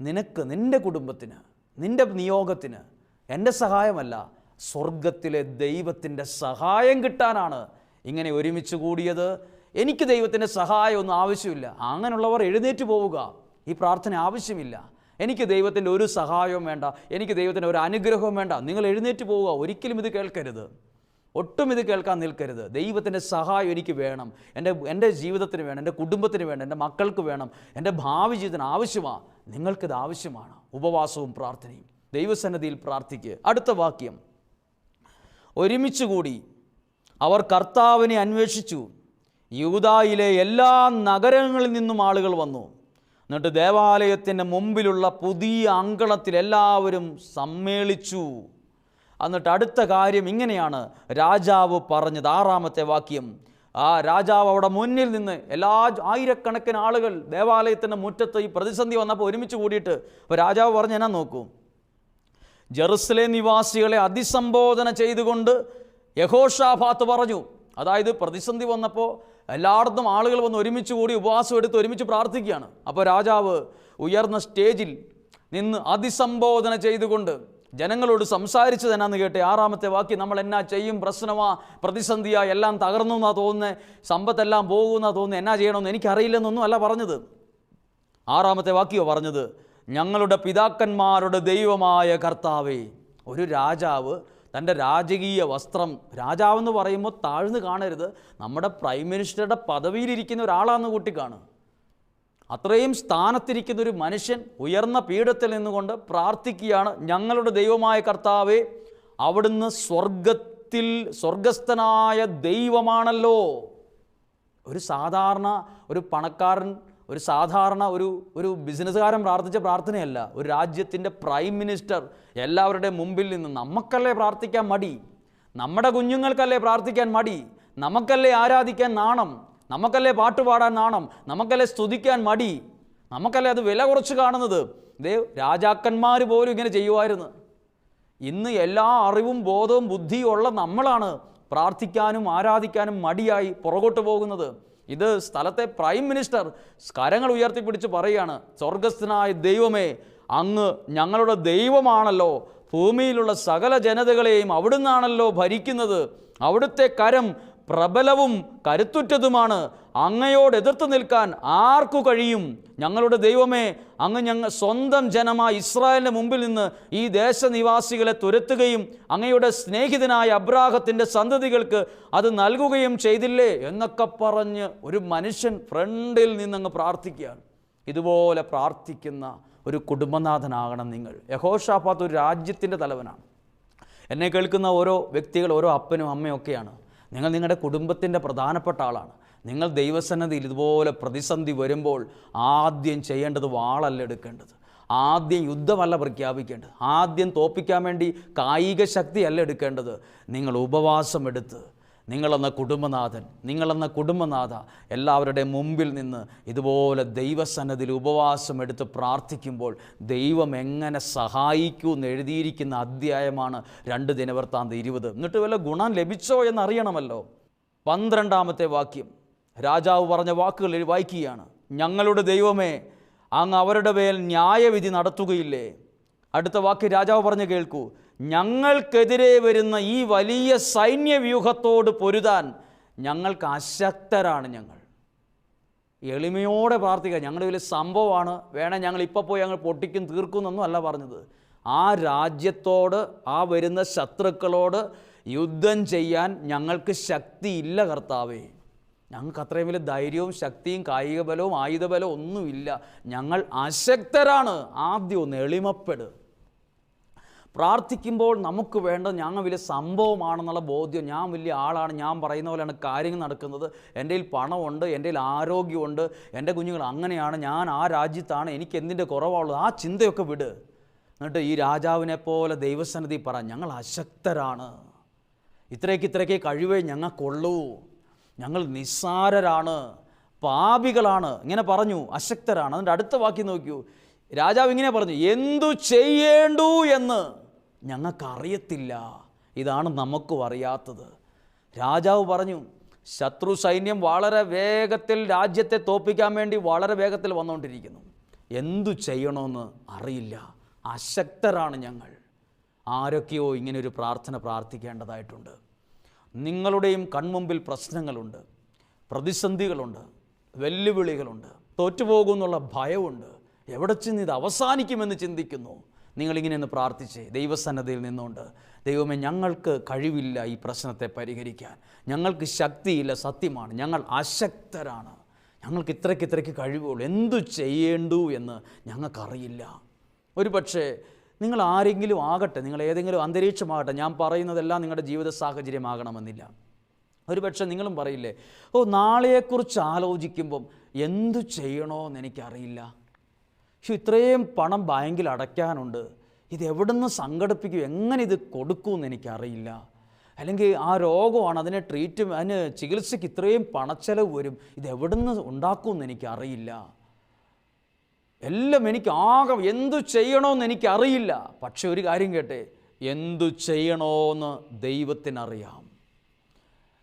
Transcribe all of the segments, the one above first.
നിനക്ക് നിന്റെ കുടുംബത്തിന് നിന്റെ നിയോഗത്തിന് എന്റെ സഹായമല്ല. സ്വർഗത്തിലെ ദൈവത്തിന്റെ സഹായം കിട്ടാനാണ് ഇങ്ങനെ ഒരുമിച്ച് കൂടിയത്. എനിക്ക് ദൈവത്തിന്റെ സഹായമൊന്നും ആവശ്യമില്ല. അങ്ങനെയുള്ളവർ എഴുന്നേറ്റ് പോവുക. ഈ പ്രാർത്ഥന ആവശ്യമില്ല. എനിക്ക് ദൈവത്തിന്റെ ഒരു സഹായവും വേണ്ട. എനിക്ക് ദൈവത്തിന്റെ ഒരു അനുഗ്രഹവും വേണ്ട. നിങ്ങൾ എഴുന്നേറ്റ് പോവുക. ഒരിക്കലും ഇത് കേൾക്കരുത്. ഒട്ടും ഇത് കേൾക്കാൻ നിൽക്കരുത്. ദൈവത്തിന്റെ സഹായം എനിക്ക് വേണം. എന്റെ എന്റെ ജീവിതത്തിന് വേണം. എന്റെ കുടുംബത്തിന് വേണം. എന്റെ മക്കൾക്ക് വേണം. എന്റെ ഭാവി ജീവിതത്തിന് ആവശ്യമാണ് നിങ്ങൾക്കിത് ആവശ്യമാണ്. ഉപവാസവും പ്രാർത്ഥനയും. ദൈവസന്നദ്ധിയിൽ പ്രാർത്ഥിക്കുക അടുത്ത വാക്യം. ഒരുമിച്ച് കൂടി അവർ കർത്താവിനെ അന്വേഷിച്ചു. യൂതായിലെ എല്ലാ നഗരങ്ങളിൽ നിന്നും ആളുകൾ വന്നു. എന്നിട്ട് ദേവാലയത്തിന്റെ മുമ്പിലുള്ള പുതിയ അങ്കണത്തിൽ എല്ലാവരും സമ്മേളിച്ചു. എന്നിട്ട് അടുത്ത കാര്യം ഇങ്ങനെയാണ് രാജാവ് പറഞ്ഞത് ആറാമത്തെ വാക്യം. ആ രാജാവ് അവിടെ മുന്നിൽ നിന്ന് എല്ലാ ആയിരക്കണക്കിന് ആളുകൾ ദേവാലയത്തിന്റെ മുറ്റത്ത് ഈ പ്രതിസന്ധി വന്നപ്പോൾ ഒരുമിച്ച് കൂടിയിട്ട് അപ്പോൾ രാജാവ് പറഞ്ഞ് എന്നാ നോക്കൂ? ജെറുസലേം നിവാസികളെ അതിസംബോധന ചെയ്തുകൊണ്ട് യഹോഷാഫാത്ത് പറഞ്ഞു. അതായത് പ്രതിസന്ധി വന്നപ്പോൾ എല്ലായിടത്തും ആളുകൾ വന്ന് ഒരുമിച്ച് കൂടി ഉപവാസം എടുത്ത് ഒരുമിച്ച് പ്രാർത്ഥിക്കുകയാണ്. അപ്പോൾ രാജാവ് ഉയർന്ന സ്റ്റേജിൽ നിന്ന് അതിസംബോധന ചെയ്തുകൊണ്ട് ജനങ്ങളോട് സംസാരിച്ചത് എന്നാന്ന് കേട്ടെ. ആറാമത്തെ വാക്കി നമ്മൾ എന്നാ ചെയ്യും? പ്രശ്നമാ? പ്രതിസന്ധിയാ? എല്ലാം തകർന്നു എന്നാ തോന്നുന്നത് സമ്പത്തെല്ലാം പോകുമെന്നാ തോന്നുന്നത് എന്നാ ചെയ്യണമെന്ന് എനിക്കറിയില്ലെന്നൊന്നും അല്ല പറഞ്ഞത്. ആറാമത്തെ വാക്കിയോ പറഞ്ഞത് ഞങ്ങളുടെ പിതാക്കന്മാരുടെ ദൈവമായ കർത്താവേ ഒരു രാജാവ് തന്റെ രാജകീയ വസ്ത്രം രാജാവെന്ന് പറയുമ്പോൾ താഴ്ന്നു കാണരുത്. നമ്മുടെ പ്രൈം മിനിസ്റ്ററുടെ പദവിയിലിരിക്കുന്ന ഒരാളാന്ന് കൂട്ടി കാണും അത്രയും സ്ഥാനത്തിരിക്കുന്ന ഒരു മനുഷ്യൻ ഉയർന്ന പീഠത്തിൽ നിന്നുകൊണ്ട് പ്രാർത്ഥിക്കുകയാണ് ഞങ്ങളുടെ ദൈവമായ കർത്താവെ അവിടുന്ന് സ്വർഗത്തിൽ സ്വർഗസ്ഥനായ ദൈവമാണല്ലോ. ഒരു സാധാരണ ഒരു പണക്കാരൻ ഒരു സാധാരണ ഒരു ഒരു ബിസിനസ്സുകാരൻ പ്രാർത്ഥിച്ച പ്രാർത്ഥനയല്ല. ഒരു രാജ്യത്തിന്റെ പ്രൈം മിനിസ്റ്റർ എല്ലാവരുടെ മുമ്പിൽ നിന്ന് നമുക്കല്ലേ പ്രാർത്ഥിക്കാൻ മടി? നമ്മുടെ കുഞ്ഞുങ്ങൾക്കല്ലേ പ്രാർത്ഥിക്കാൻ മടി? നമുക്കല്ലേ ആരാധിക്കാൻ നാണം? നമുക്കല്ലേ പാട്ട് പാടാൻ നാണം? നമുക്കല്ലേ സ്തുതിക്കാൻ മടി? നമുക്കല്ലേ അത് വില കുറച്ച് കാണുന്നത്? ദേ രാജാക്കന്മാർ പോലും ഇങ്ങനെ ചെയ്യുമായിരുന്നു ഇന്ന് എല്ലാ അറിവും ബോധവും ബുദ്ധിയും ഉള്ള നമ്മളാണ് പ്രാർത്ഥിക്കാനും ആരാധിക്കാനും മടിയായി പുറകോട്ട് പോകുന്നത്. ഇത് സ്ഥലത്തെ പ്രൈം മിനിസ്റ്റർ കരങ്ങൾ ഉയർത്തിപ്പിടിച്ച് പറയുകയാണ്. സ്വർഗസ്ഥനായ ദൈവമേ അങ്ങ് ഞങ്ങളുടെ ദൈവമാണല്ലോ. ഭൂമിയിലുള്ള സകല ജനതകളെയും അവിടുന്നാണല്ലോ ഭരിക്കുന്നത്. അവിടുത്തെ കരം പ്രബലവും കരുത്തുറ്റതുമാണ്. അങ്ങയോട് എതിർത്ത് നിൽക്കാൻ ആർക്കു കഴിയും? ഞങ്ങളുടെ ദൈവമേ അങ്ങ് ഞങ്ങൾ സ്വന്തം ജനമായ ഇസ്രായേലിന്റെ മുമ്പിൽ നിന്ന് ഈ ദേശനിവാസികളെ തുരത്തുകയും അങ്ങയുടെ സ്നേഹിതനായ അബ്രാഹത്തിന്റെ സന്തതികൾക്ക് അത് നൽകുകയും ചെയ്തില്ലേ എന്നൊക്കെ പറഞ്ഞ് ഒരു മനുഷ്യൻ ഫ്രണ്ടിൽ നിന്നങ്ങ് പ്രാർത്ഥിക്കുകയാണ്. ഇതുപോലെ പ്രാർത്ഥിക്കുന്ന ഒരു കുടുംബനാഥനാകണം നിങ്ങൾ. യഹോഷാഫാത്ത് ഒരു രാജ്യത്തിന്റെ തലവനാണ്. എന്നെ കേൾക്കുന്ന ഓരോ വ്യക്തികൾ ഓരോ അപ്പനും അമ്മയും ഒക്കെയാണ് നിങ്ങൾ നിങ്ങളുടെ കുടുംബത്തിന്റെ പ്രധാനപ്പെട്ട ആളാണ്. നിങ്ങൾ ദൈവസന്നദ്ധിയിൽ ഇതുപോലെ പ്രതിസന്ധി വരുമ്പോൾ ആദ്യം ചെയ്യേണ്ടത് വാളല്ല എടുക്കേണ്ടത്. ആദ്യം യുദ്ധമല്ല പ്രഖ്യാപിക്കേണ്ടത്. ആദ്യം തോപ്പിക്കാൻ വേണ്ടി കായിക ശക്തിയല്ല എടുക്കേണ്ടത്. നിങ്ങൾ ഉപവാസം എടുത്ത് നിങ്ങളെന്ന കുടുംബനാഥൻ നിങ്ങളെന്ന കുടുംബനാഥ എല്ലാവരുടെയും മുമ്പിൽ നിന്ന് ഇതുപോലെ ദൈവസന്നതിൽ ഉപവാസം എടുത്ത് പ്രാർത്ഥിക്കുമ്പോൾ ദൈവം എങ്ങനെ സഹായിക്കൂ എന്ന് എഴുതിയിരിക്കുന്ന അധ്യായമാണ് രണ്ട് ദിനവൃത്താന്ത ഇരുപത്. എന്നിട്ട് വല്ല ഗുണം ലഭിച്ചോ എന്നറിയണമല്ലോ. പന്ത്രണ്ടാമത്തെ വാക്യം. രാജാവ് പറഞ്ഞ വാക്കുകൾ വായിക്കുകയാണ്. ഞങ്ങളുടെ ദൈവമേ അങ്ങ് അവരുടെ മേൽ ന്യായവിധി നടത്തുകയില്ലേ? അടുത്ത വാക്ക് രാജാവ് പറഞ്ഞ് കേൾക്കൂ. ഞങ്ങൾക്കെതിരെ വരുന്ന ഈ വലിയ സൈന്യവ്യൂഹത്തോട് പൊരുതാൻ ഞങ്ങൾക്ക് അശക്തരാണ് ഞങ്ങൾ. എളിമയോടെ പ്രാർത്ഥിക്കുക. ഞങ്ങളുടെ വലിയ സംഭവമാണ്. വേണേൽ ഞങ്ങൾ ഇപ്പോൾ പോയി ഞങ്ങൾ പൊട്ടിക്കും തീർക്കും എന്നൊന്നും അല്ല പറഞ്ഞത്. ആ രാജ്യത്തോട് ആ വരുന്ന ശത്രുക്കളോട് യുദ്ധം ചെയ്യാൻ ഞങ്ങൾക്ക് ശക്തിയില്ല കർത്താവേ. ഞങ്ങൾക്ക് അത്രയും വലിയ ധൈര്യവും ശക്തിയും കായിക ബലവും ആയുധബലവും ഒന്നുമില്ല. ഞങ്ങൾ അശക്തരാണ്. ആദ്യം ഒന്ന് എളിമപ്പെടുക പ്രാർത്ഥിക്കുമ്പോൾ നമുക്ക് വേണ്ട ഞങ്ങൾ വലിയ സംഭവമാണെന്നുള്ള ബോധ്യം ഞാൻ വലിയ ആളാണ് ഞാൻ പറയുന്ന പോലെയാണ് കാര്യങ്ങൾ നടക്കുന്നത്. എന്റെ കയ്യിൽ പണമുണ്ട് എന്റെ കയ്യിൽ ആരോഗ്യമുണ്ട് എന്റെ കുഞ്ഞുങ്ങൾ അങ്ങനെയാണ് ഞാൻ ആ രാജ്യത്താണ് എനിക്ക് എന്തിന്റെ കുറവാണുള്ളത്? ആ ചിന്തയൊക്കെ വിട്. എന്നിട്ട് ഈ രാജാവിനെ പോലെ ദൈവസന്നിധി പറ ഞങ്ങൾ അശക്തരാണ്. ഇത്രയ്ക്ക് ഇത്രയ്ക്ക് കഴിവേ ഞങ്ങൾക്കുള്ളൂ. ഞങ്ങൾ നിസ്സാരരാണ് പാപികളാണ്. ഇങ്ങനെ പറഞ്ഞു അശക്തരാണ്. അതിന്റെ അടുത്ത വാക്യം നോക്കൂ. രാജാവ് ഇങ്ങനെ പറഞ്ഞു എന്തു ചെയ്യേണ്ടു എന്ന് ഞങ്ങൾക്കറിയത്തില്ല. ഇതാണ് നമുക്കും അറിയാത്തത്. രാജാവ് പറഞ്ഞു ശത്രു സൈന്യം വളരെ വേഗത്തിൽ രാജ്യത്തെ തോപ്പിക്കാൻ വേണ്ടി വളരെ വേഗത്തിൽ വന്നുകൊണ്ടിരിക്കുന്നു. എന്തു ചെയ്യണമെന്ന് അറിയില്ല. അശക്തരാണ് ഞങ്ങൾ. ആരൊക്കെയോ ഒരു പ്രാർത്ഥന പ്രാർത്ഥിക്കേണ്ടതായിട്ടുണ്ട്. നിങ്ങളുടെയും കൺമുമ്പിൽ പ്രശ്നങ്ങളുണ്ട്. പ്രതിസന്ധികളുണ്ട്. വെല്ലുവിളികളുണ്ട്. തോറ്റുപോകുമെന്നുള്ള ഭയമുണ്ട് എവിടെ ചെന്ന് ഇത് അവസാനിക്കുമെന്ന് ചിന്തിക്കുന്നു? നിങ്ങളിങ്ങനെ ഒന്ന് പ്രാർത്ഥിച്ച്. ദൈവസന്നദ്ധയിൽ നിന്നുകൊണ്ട്. ദൈവമേ ഞങ്ങൾക്ക് കഴിവില്ല ഈ പ്രശ്നത്തെ പരിഹരിക്കാൻ. ഞങ്ങൾക്ക് ശക്തിയില്ല സത്യമാണ്. ഞങ്ങൾ അശക്തരാണ്. ഞങ്ങൾക്ക് ഇത്രയ്ക്ക് ഇത്രയ്ക്ക് കഴിവുള്ളൂ. എന്തു ചെയ്യേണ്ടു എന്ന് ഞങ്ങൾക്കറിയില്ല. ഒരു പക്ഷേ നിങ്ങൾ ആരെങ്കിലും ആകട്ടെ നിങ്ങൾ ഏതെങ്കിലും അന്തരീക്ഷമാകട്ടെ ഞാൻ പറയുന്നതെല്ലാം നിങ്ങളുടെ ജീവിത സാഹചര്യമാകണമെന്നില്ല. ഒരു പക്ഷേ നിങ്ങളും പറയില്ലേ ഓ നാളെയെക്കുറിച്ച് ആലോചിക്കുമ്പം എന്തു ചെയ്യണോ എന്ന് എനിക്കറിയില്ല. പക്ഷെ ഇത്രയും പണം ബാങ്കിൽ അടയ്ക്കാനുണ്ട്. ഇത് എവിടുന്ന് സംഘടിപ്പിക്കും? എങ്ങനെ ഇത് കൊടുക്കുമെന്ന് എനിക്കറിയില്ല. അല്ലെങ്കിൽ ആ രോഗമാണ് അതിനെ ട്രീറ്റ് അതിന് ചികിത്സയ്ക്ക് ഇത്രയും പണച്ചെലവ് വരും. ഇത് എവിടുന്ന് ഉണ്ടാക്കുമെന്ന് എനിക്കറിയില്ല. എല്ലാം എനിക്ക് ആകെ എന്തു ചെയ്യണമെന്ന് എനിക്കറിയില്ല. പക്ഷെ ഒരു കാര്യം കേട്ടെ എന്തു ചെയ്യണമെന്ന് ദൈവത്തിനറിയാം.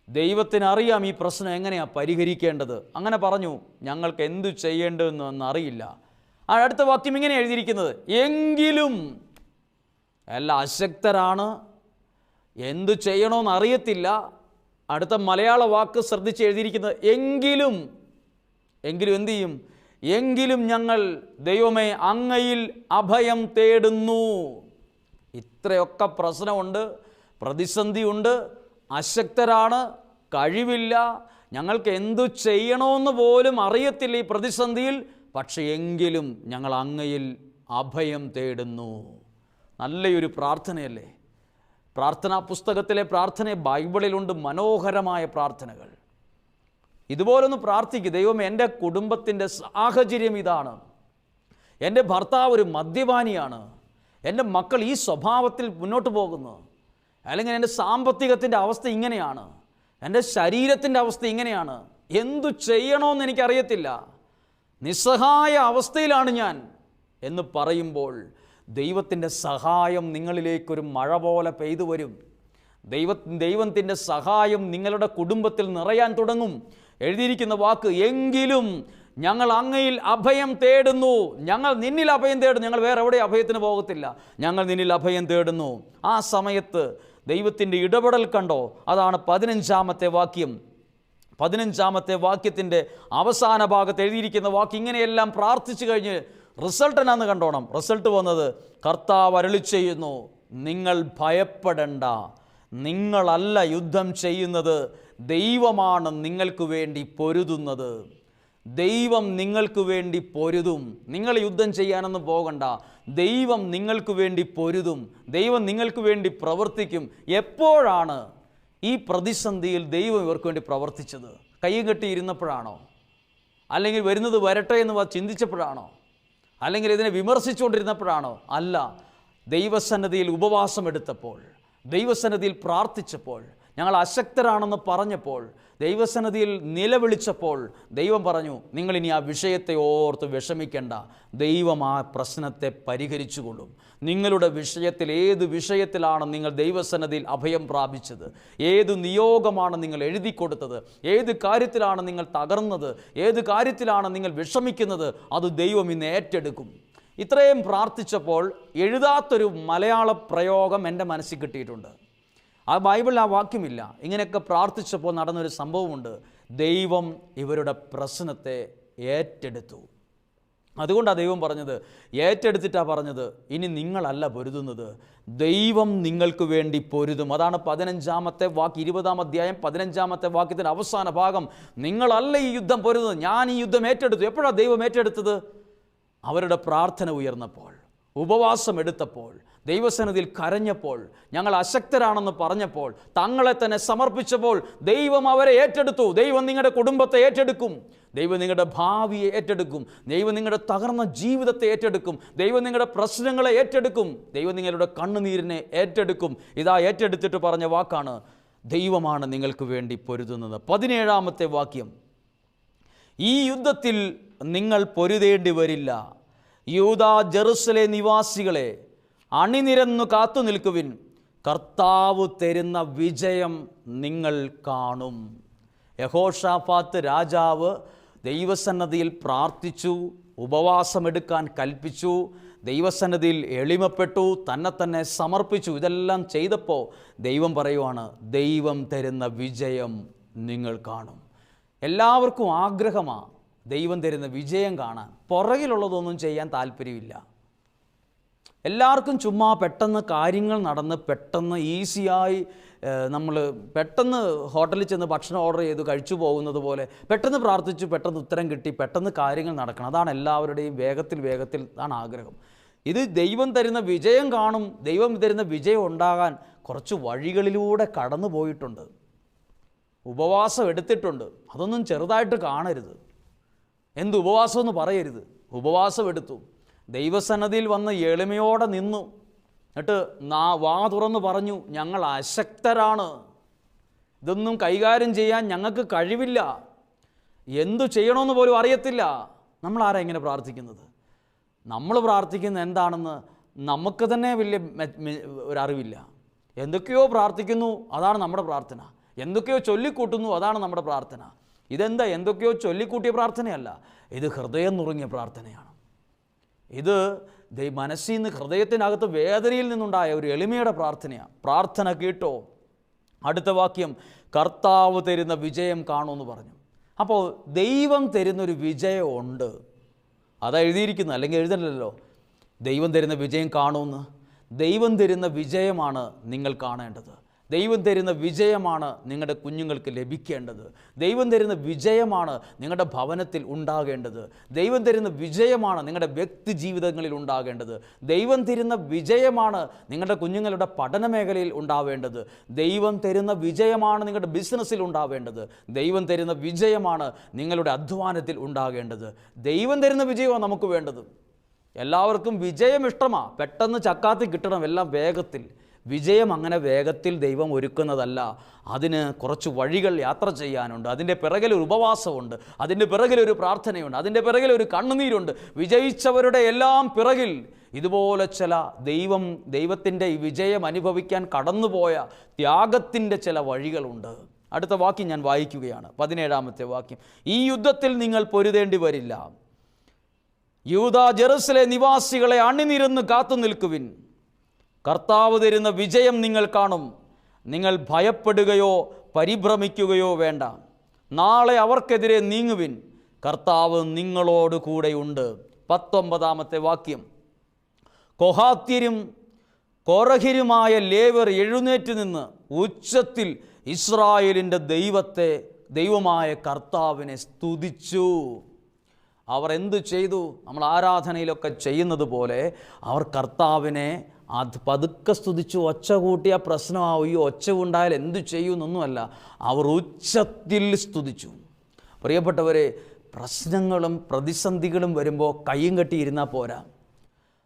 ദൈവത്തിനറിയാം ഈ പ്രശ്നം എങ്ങനെയാണ് പരിഹരിക്കേണ്ടത്. അങ്ങനെ പറഞ്ഞു ഞങ്ങൾക്ക് എന്തു ചെയ്യേണ്ടതെന്ന് അറിയില്ല. അടുത്ത വാക്യം ഇങ്ങനെ എഴുതിയിരിക്കുന്നത്. എങ്കിലും എല്ലാം അശക്തരാണ്. എന്തു ചെയ്യണമെന്ന് അറിയത്തില്ല. അടുത്ത മലയാള വാക്ക് ശ്രദ്ധിച്ച് എഴുതിയിരിക്കുന്നത് എങ്കിലും എങ്കിലും എന്തു ചെയ്യും? എങ്കിലും ഞങ്ങൾ ദൈവമേ അങ്ങയിൽ അഭയം തേടുന്നു. ഇത്രയൊക്കെ പ്രശ്നമുണ്ട് പ്രതിസന്ധിയുണ്ട് അശക്തരാണ് കഴിവില്ല. ഞങ്ങൾക്ക് എന്തു ചെയ്യണമെന്ന് പോലും അറിയത്തില്ല ഈ പ്രതിസന്ധിയിൽ. പക്ഷേ എങ്കിലും ഞങ്ങൾ അങ്ങയിൽ അഭയം തേടുന്നു. നല്ലൊരു പ്രാർത്ഥനയല്ലേ? പ്രാർത്ഥനാ പുസ്തകത്തിലെ പ്രാർത്ഥന ബൈബിളിലുണ്ട് മനോഹരമായ പ്രാർത്ഥനകൾ. ഇതുപോലൊന്ന് പ്രാർത്ഥിക്കുക ദൈവം എന്റെ കുടുംബത്തിന്റെ സാഹചര്യം ഇതാണ്. എന്റെ ഭർത്താവ് ഒരു മദ്യപാനിയാണ്. എന്റെ മക്കൾ ഈ സ്വഭാവത്തിൽ മുന്നോട്ട് പോകുന്നു. അല്ലെങ്കിൽ എന്റെ സാമ്പത്തികത്തിന്റെ അവസ്ഥ ഇങ്ങനെയാണ്. എന്റെ ശരീരത്തിന്റെ അവസ്ഥ ഇങ്ങനെയാണ്. എന്തു ചെയ്യണമെന്ന് എനിക്കറിയത്തില്ല. നിസ്സഹായ അവസ്ഥയിലാണ് ഞാൻ എന്ന് പറയുമ്പോൾ ദൈവത്തിന്റെ സഹായം നിങ്ങളിലേക്കൊരു മഴ പോലെ പെയ്തു വരും. ദൈവ ദൈവത്തിന്റെ സഹായം നിങ്ങളുടെ കുടുംബത്തിൽ നിറയാൻ തുടങ്ങും. എഴുതിയിരിക്കുന്ന വാക്ക് എങ്കിലും ഞങ്ങൾ അങ്ങയിൽ അഭയം തേടുന്നു. ഞങ്ങൾ നിന്നിൽ അഭയം തേടുന്നു. ഞങ്ങൾ വേറെ എവിടെ അഭയത്തിന് പോകത്തില്ല. ഞങ്ങൾ നിന്നിൽ അഭയം തേടുന്നു. ആ സമയത്ത് ദൈവത്തിന്റെ ഇടപെടൽ കണ്ടോ? അതാണ് പതിനഞ്ചാമത്തെ വാക്യം. പതിനഞ്ചാമത്തെ വാക്യത്തിന്റെ അവസാന ഭാഗത്ത് എഴുതിയിരിക്കുന്ന വാക്ക് ഇങ്ങനെയെല്ലാം പ്രാർത്ഥിച്ചു കഴിഞ്ഞ് റിസൾട്ട് എന്നാന്ന് കണ്ടോണം. റിസൾട്ട് വന്നത് കർത്താവ് അരളി ചെയ്യുന്നു നിങ്ങൾ ഭയപ്പെടണ്ട. നിങ്ങളല്ല യുദ്ധം ചെയ്യുന്നത് ദൈവമാണ് നിങ്ങൾക്ക് വേണ്ടി പൊരുതുന്നത്. ദൈവം നിങ്ങൾക്ക് വേണ്ടി പൊരുതും. നിങ്ങൾ യുദ്ധം ചെയ്യാനൊന്നും പോകണ്ട. ദൈവം നിങ്ങൾക്ക് വേണ്ടി പൊരുതും. ദൈവം നിങ്ങൾക്ക് വേണ്ടി പ്രവർത്തിക്കും. എപ്പോഴാണ് ഈ പ്രതിസന്ധിയിൽ ദൈവം ഇവർക്ക് വേണ്ടി പ്രവർത്തിച്ചത്. കൈയും കെട്ടിയിരുന്നപ്പോഴാണോ അല്ലെങ്കിൽ വരുന്നത് വരട്ടെ എന്ന് ചിന്തിച്ചപ്പോഴാണോ? അല്ലെങ്കിൽ ഇതിനെ വിമർശിച്ചുകൊണ്ടിരുന്നപ്പോഴാണോ? അല്ല. ദൈവസന്നദ്ധിയിൽ ഉപവാസമെടുത്തപ്പോൾ ദൈവസന്നദ്ധിയിൽ പ്രാർത്ഥിച്ചപ്പോൾ ഞങ്ങൾ അശക്തരാണെന്ന് പറഞ്ഞപ്പോൾ ദൈവസന്നിധിയിൽ നിലവിളിച്ചപ്പോൾ ദൈവം പറഞ്ഞു നിങ്ങളിനി ആ വിഷയത്തെ ഓർത്ത് വിഷമിക്കേണ്ട. ദൈവം ആ പ്രശ്നത്തെ പരിഹരിച്ചുകൊള്ളും. നിങ്ങളുടെ വിഷയത്തിൽ ഏത് വിഷയത്തിലാണ് നിങ്ങൾ ദൈവസന്നിധിയിൽ അഭയം പ്രാപിച്ചത്? ഏത് നിയോഗമാണ് നിങ്ങൾ എഴുതി കൊടുത്തത് ഏത് കാര്യത്തിലാണ് നിങ്ങൾ തകർന്നത്? ഏത് കാര്യത്തിലാണ് നിങ്ങൾ വിഷമിക്കുന്നത്? അത് ദൈവം ഇന്ന് ഏറ്റെടുക്കും. ഇത്രയും പ്രാർത്ഥിച്ചപ്പോൾ എഴുതാത്തൊരു മലയാള പ്രയോഗം എന്റെ മനസ്സിൽ കിട്ടിയിട്ടുണ്ട്. ആ ബൈബിളിൽ ആ വാക്യമില്ല. ഇങ്ങനെയൊക്കെ പ്രാർത്ഥിച്ചപ്പോൾ നടന്നൊരു സംഭവമുണ്ട്. ദൈവം ഇവരുടെ പ്രശ്നത്തെ ഏറ്റെടുത്തു. അതുകൊണ്ടാണ് ദൈവം പറഞ്ഞത് ഏറ്റെടുത്തിട്ടാണ് പറഞ്ഞത് ഇനി നിങ്ങളല്ല പൊരുതുന്നത്. ദൈവം നിങ്ങൾക്ക് വേണ്ടി പൊരുതും. അതാണ് പതിനഞ്ചാമത്തെ വാക്ക് ഇരുപതാം അധ്യായം പതിനഞ്ചാമത്തെ വാക്യത്തിന്റെ അവസാന ഭാഗം. നിങ്ങളല്ല ഈ യുദ്ധം പൊരുതുന്നത്. ഞാൻ ഈ യുദ്ധം ഏറ്റെടുത്തു. എപ്പോഴാണ് ദൈവം ഏറ്റെടുത്തത്? അവരുടെ പ്രാർത്ഥന ഉയർന്നപ്പോൾ. ഉപവാസം എടുത്തപ്പോൾ ദൈവസന്നിധിയിൽ കരഞ്ഞപ്പോൾ ഞങ്ങൾ അശക്തരാണെന്ന് പറഞ്ഞപ്പോൾ തങ്ങളെ തന്നെ സമർപ്പിച്ചപ്പോൾ ദൈവം അവരെ ഏറ്റെടുത്തു. ദൈവം നിങ്ങളുടെ കുടുംബത്തെ ഏറ്റെടുക്കും. ദൈവം നിങ്ങളുടെ ഭാവിയെ ഏറ്റെടുക്കും. ദൈവം നിങ്ങളുടെ തകർന്ന ജീവിതത്തെ ഏറ്റെടുക്കും. ദൈവം നിങ്ങളുടെ പ്രശ്നങ്ങളെ ഏറ്റെടുക്കും. ദൈവം നിങ്ങളുടെ കണ്ണുനീരിനെ ഏറ്റെടുക്കും. ഇതാ ഏറ്റെടുത്തിട്ട് പറഞ്ഞ വാക്കാണ് ദൈവമാണ് നിങ്ങൾക്ക് വേണ്ടി പൊരുതുന്നത്. പതിനേഴാമത്തെ വാക്യം. ഈ യുദ്ധത്തിൽ നിങ്ങൾ പൊരുതേണ്ടി വരില്ല. യൂത ജെറുസലെ നിവാസികളെ അണിനിരന്നു കാത്തു നിൽക്കുവിൻ. കർത്താവ് തരുന്ന വിജയം നിങ്ങൾ കാണും. യഹോഷാഫാത്ത് രാജാവ് ദൈവസന്നദ്ധിയിൽ പ്രാർത്ഥിച്ചു ഉപവാസമെടുക്കാൻ കൽപ്പിച്ചു ദൈവസന്നദ്ധിയിൽ എളിമപ്പെട്ടു തന്നെ തന്നെ സമർപ്പിച്ചു. ഇതെല്ലാം ചെയ്തപ്പോൾ ദൈവം പറയുവാണ് ദൈവം തരുന്ന വിജയം നിങ്ങൾ കാണും. എല്ലാവർക്കും ആഗ്രഹമാണ് ദൈവം തരുന്ന വിജയം കാണാൻ. പുറകിലുള്ളതൊന്നും ചെയ്യാൻ താല്പര്യമില്ല. എല്ലാവർക്കും ചുമ്മാ പെട്ടെന്ന് കാര്യങ്ങൾ നടന്ന് പെട്ടെന്ന് ഈസിയായി നമ്മൾ പെട്ടെന്ന് ഹോട്ടലിൽ ചെന്ന് ഭക്ഷണം ഓർഡർ ചെയ്ത് കഴിച്ചു പോകുന്നത് പോലെ പെട്ടെന്ന് പ്രാർത്ഥിച്ചു പെട്ടെന്ന് ഉത്തരം കിട്ടി പെട്ടെന്ന് കാര്യങ്ങൾ നടക്കണം. അതാണ് എല്ലാവരുടെയും വേഗത്തിൽ വേഗത്തിൽ ആണ് ആഗ്രഹം. ഇത് ദൈവം തരുന്ന വിജയം കാണും ദൈവം തരുന്ന വിജയം ഉണ്ടാകാൻ കുറച്ച് വഴികളിലൂടെ കടന്നു പോയിട്ടുണ്ട് ഉപവാസം എടുത്തിട്ടുണ്ട്. അതൊന്നും ചെറുതായിട്ട് കാണരുത്. എന്ത് ഉപവാസം എന്ന് പറയരുത്. ഉപവാസം എടുത്തു ദൈവസന്നദ്ധിയിൽ വന്ന് എളിമയോടെ നിന്നു. എന്നിട്ട് നാ വാ തുറന്ന് പറഞ്ഞു ഞങ്ങൾ അശക്തരാണ്. ഇതൊന്നും കൈകാര്യം ചെയ്യാൻ ഞങ്ങൾക്ക് കഴിവില്ല. എന്തു ചെയ്യണമെന്ന് പോലും അറിയത്തില്ല. നമ്മൾ ആരാ ഇങ്ങനെ പ്രാർത്ഥിക്കുന്നത്? നമ്മൾ പ്രാർത്ഥിക്കുന്നത് എന്താണെന്ന് നമുക്ക് തന്നെ വലിയ ഒരറിവില്ല എന്തൊക്കെയോ പ്രാർത്ഥിക്കുന്നു അതാണ് നമ്മുടെ പ്രാർത്ഥന. എന്തൊക്കെയോ ചൊല്ലിക്കൂട്ടുന്നു അതാണ് നമ്മുടെ പ്രാർത്ഥന. ഇതെന്താ? എന്തൊക്കെയോ ചൊല്ലിക്കൂട്ടിയ പ്രാർത്ഥനയല്ല. ഇത് ഹൃദയം നുറുങ്ങിയ പ്രാർത്ഥനയാണ്. ഇത് മനസ്സിൽ നിന്ന് ഹൃദയത്തിനകത്ത് വേദനയിൽ നിന്നുണ്ടായ ഒരു എളിമയുടെ പ്രാർത്ഥനയാണ് പ്രാർത്ഥന കേട്ടോ. അടുത്ത വാക്യം കർത്താവ് തരുന്ന വിജയം കാണുമെന്ന് പറഞ്ഞു. അപ്പോൾ ദൈവം തരുന്നൊരു വിജയമുണ്ട് അതാ എഴുതിയിരിക്കുന്നത് അല്ലെങ്കിൽ എഴുതണ്ടല്ലോ. ദൈവം തരുന്ന വിജയം കാണുമെന്ന്. ദൈവം തരുന്ന വിജയമാണ് നിങ്ങൾ കാണേണ്ടത്. ദൈവം തരുന്ന വിജയമാണ് നിങ്ങളുടെ കുഞ്ഞുങ്ങൾക്ക് ലഭിക്കേണ്ടത്. ദൈവം തരുന്ന വിജയമാണ് നിങ്ങളുടെ ഭവനത്തിൽ ഉണ്ടാകേണ്ടത്. ദൈവം തരുന്ന വിജയമാണ് നിങ്ങളുടെ വ്യക്തി ജീവിതങ്ങളിൽ ഉണ്ടാകേണ്ടത്. ദൈവം തരുന്ന വിജയമാണ് നിങ്ങളുടെ കുഞ്ഞുങ്ങളുടെ പഠന മേഖലയിൽ ഉണ്ടാവേണ്ടത്. ദൈവം തരുന്ന വിജയമാണ് നിങ്ങളുടെ ബിസിനസ്സിൽ ഉണ്ടാവേണ്ടത്. ദൈവം തരുന്ന വിജയമാണ് നിങ്ങളുടെ അധ്വാനത്തിൽ ഉണ്ടാകേണ്ടത്. ദൈവം തരുന്ന വിജയമാണ് നമുക്ക് വേണ്ടത്. എല്ലാവർക്കും വിജയം ഇഷ്ടമാണ് പെട്ടെന്ന് ചക്കാത്തി കിട്ടണം എല്ലാം വേഗത്തിൽ. വിജയം അങ്ങനെ വേഗത്തിൽ ദൈവം ഒരുക്കുന്നതല്ല. അതിന് കുറച്ച് വഴികൾ യാത്ര ചെയ്യാനുണ്ട്. അതിന്റെ പിറകിൽ ഒരു ഉപവാസമുണ്ട്. അതിന്റെ പിറകിൽ ഒരു പ്രാർത്ഥനയുണ്ട്. അതിന്റെ പിറകിൽ ഒരു കണ്ണുനീരുണ്ട്. വിജയിച്ചവരുടെ എല്ലാം പിറകിൽ ഇതുപോലെ ചില ദൈവം ദൈവത്തിന്റെ ഈ വിജയം അനുഭവിക്കാൻ കടന്നുപോയ ത്യാഗത്തിന്റെ ചില വഴികളുണ്ട്. അടുത്ത വാക്യം ഞാൻ വായിക്കുകയാണ്. പതിനേഴാമത്തെ വാക്യം. ഈ യുദ്ധത്തിൽ നിങ്ങൾ പൊരുതേണ്ടി വരില്ല. യൂത ജെറുസലെ നിവാസികളെ അണിനിരന്ന് കാത്തു നിൽക്കുവിൻ കർത്താവ് തരുന്ന വിജയം നിങ്ങൾ കാണും. നിങ്ങൾ ഭയപ്പെടുകയോ പരിഭ്രമിക്കുകയോ വേണ്ട. നാളെ അവർക്കെതിരെ നീങ്ങുവിൻ. കർത്താവ് നിങ്ങളോട് കൂടെയുണ്ട്. പത്തൊമ്പതാമത്തെ വാക്യം. കൊഹാത്യരും കോറഹിരുമായ ലേവർ എഴുന്നേറ്റ് നിന്ന് ഉച്ചത്തിൽ ഇസ്രായേലിന്റെ ദൈവത്തെ ദൈവമായ കർത്താവിനെ സ്തുതിച്ചു. അവർ എന്തു ചെയ്തു? നമ്മൾ ആരാധനയിലൊക്കെ ചെയ്യുന്നത് പോലെ അവർ കർത്താവിനെ അത് പതുക്കെ സ്തുതിച്ച് ഒച്ച കൂട്ടിയ ഈ ഒച്ച ഉണ്ടായാൽ എന്തു ചെയ്യുമെന്നൊന്നുമല്ല അവർ ഉച്ചത്തിൽ സ്തുതിച്ചു. പ്രിയപ്പെട്ടവരെ പ്രശ്നങ്ങളും പ്രതിസന്ധികളും വരുമ്പോൾ കയ്യും കെട്ടിയിരുന്നാൽ പോരാ.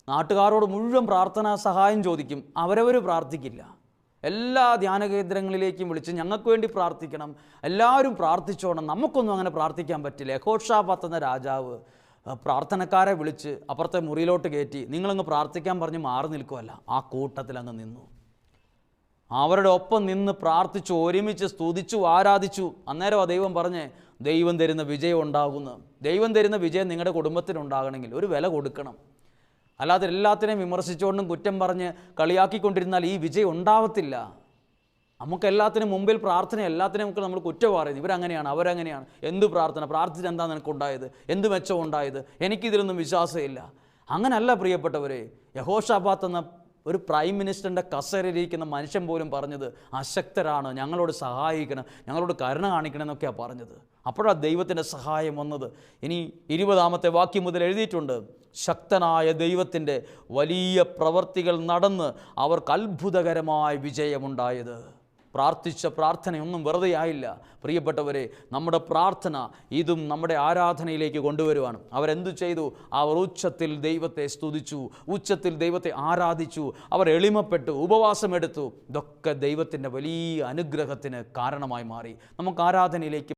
നാട്ടുകാരോട് മുഴുവൻ പ്രാർത്ഥനാ സഹായം ചോദിക്കും അവരവർ പ്രാർത്ഥിക്കില്ല. എല്ലാ ധ്യാന കേന്ദ്രങ്ങളിലേക്കും വിളിച്ച് ഞങ്ങൾക്ക് വേണ്ടി പ്രാർത്ഥിക്കണം. എല്ലാവരും പ്രാർത്ഥിച്ചോണം നമുക്കൊന്നും അങ്ങനെ പ്രാർത്ഥിക്കാൻ പറ്റില്ല. ഘോഷാപത്തുന്ന രാജാവ് പ്രാർത്ഥനക്കാരെ വിളിച്ച് അപ്പുറത്തെ മുറിയിലോട്ട് കയറ്റി നിങ്ങളങ്ങ് പ്രാർത്ഥിക്കാൻ പറഞ്ഞ് മാറി നിൽക്കുമല്ല ആ കൂട്ടത്തിൽ അങ്ങ് നിന്നു. അവരുടെ ഒപ്പം നിന്ന് പ്രാർത്ഥിച്ചു ഒരുമിച്ച് സ്തുതിച്ചു ആരാധിച്ചു. അന്നേരം ആ ദൈവം പറഞ്ഞ് ദൈവം തരുന്ന വിജയം ഉണ്ടാകുന്നു. ദൈവം തരുന്ന വിജയം നിങ്ങളുടെ കുടുംബത്തിനുണ്ടാകണമെങ്കിൽ ഒരു വില കൊടുക്കണം. അല്ലാതെ എല്ലാത്തിനെയും വിമർശിച്ചുകൊണ്ടും കുറ്റം പറഞ്ഞ് കളിയാക്കിക്കൊണ്ടിരുന്നാൽ ഈ വിജയം ഉണ്ടാവത്തില്ല. നമുക്ക് എല്ലാത്തിനും മുമ്പിൽ പ്രാർത്ഥന എല്ലാത്തിനും നമുക്ക് നമ്മൾ കുറ്റം പറയുന്നു ഇവരങ്ങനെയാണ് അവരങ്ങനെയാണ്. എന്ത് പ്രാർത്ഥന? പ്രാർത്ഥിച്ച് എന്താ നിനക്കുണ്ടായത്? എന്ത് മെച്ചം ഉണ്ടായത്? എനിക്കിതിലൊന്നും വിശ്വാസമില്ല. അങ്ങനല്ല പ്രിയപ്പെട്ടവരെ യഹോഷാബാത്ത് എന്ന ഒരു പ്രൈം മിനിസ്റ്ററിന്റെ കസരയിലിരിക്കുന്ന മനുഷ്യൻ പോലും പറഞ്ഞത് അശക്തരാണ് ഞങ്ങളോട് സഹായിക്കണം ഞങ്ങളോട് കരുണ കാണിക്കണം എന്നൊക്കെയാണ് പറഞ്ഞത്. അപ്പോഴാണ് ദൈവത്തിന്റെ സഹായം വന്നത്. ഇനി ഇരുപതാമത്തെ വാക്യം മുതൽ എഴുതിയിട്ടുണ്ട് ശക്തനായ ദൈവത്തിന്റെ വലിയ പ്രവർത്തികൾ നടന്ന് അവർക്ക് അത്ഭുതകരമായ വിജയമുണ്ടായത്. പ്രാർത്ഥിച്ച പ്രാർത്ഥനയൊന്നും വെറുതെ ആയില്ല. പ്രിയപ്പെട്ടവരെ നമ്മുടെ പ്രാർത്ഥന ഇതും നമ്മുടെ ആരാധനയിലേക്ക് കൊണ്ടുവരുവാണ്. അവരെന്തു ചെയ്തു? അവർ ഉച്ചത്തിൽ ദൈവത്തെ സ്തുതിച്ചു ഉച്ചത്തിൽ ദൈവത്തെ ആരാധിച്ചു അവർ എളിമപ്പെട്ടു ഉപവാസമെടുത്തു. ഇതൊക്കെ ദൈവത്തിന്റെ വലിയ അനുഗ്രഹത്തിന് കാരണമായി മാറി. നമുക്ക് ആരാധനയിലേക്ക്